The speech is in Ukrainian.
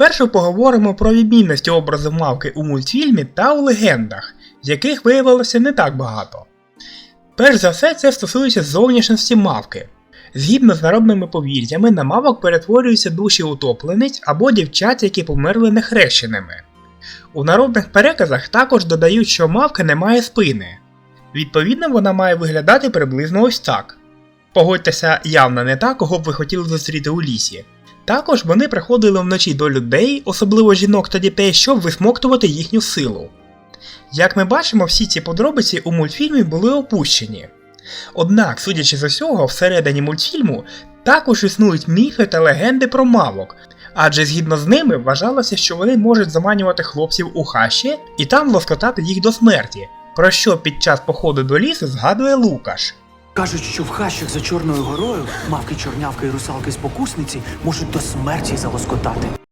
Спершу поговоримо про відмінності образу мавки у мультфільмі та у легендах, яких виявилося не так багато. Перш за все, це стосується зовнішності мавки. Згідно з народними повір'ями, на мавок перетворюються душі утоплениць або дівчат, які померли нехрещеними. У народних переказах також додають, що мавка не має спини. Відповідно, вона має виглядати приблизно ось так. Погодьтеся, явно не так, кого б ви хотіли зустріти у лісі. Також вони приходили вночі до людей, особливо жінок та дітей, щоб висмоктувати їхню силу. Як ми бачимо, всі ці подробиці у мультфільмі були опущені. Однак, судячи з усього, всередині мультфільму також існують міфи та легенди про мавок, адже згідно з ними вважалося, що вони можуть заманювати хлопців у хащі і там лоскотати їх до смерті, про що під час походу до лісу згадує Лукаш. Кажуть, що в хащах за Чорною горою мавки, чорнявки і русалки спокусниці можуть до смерті залоскотати.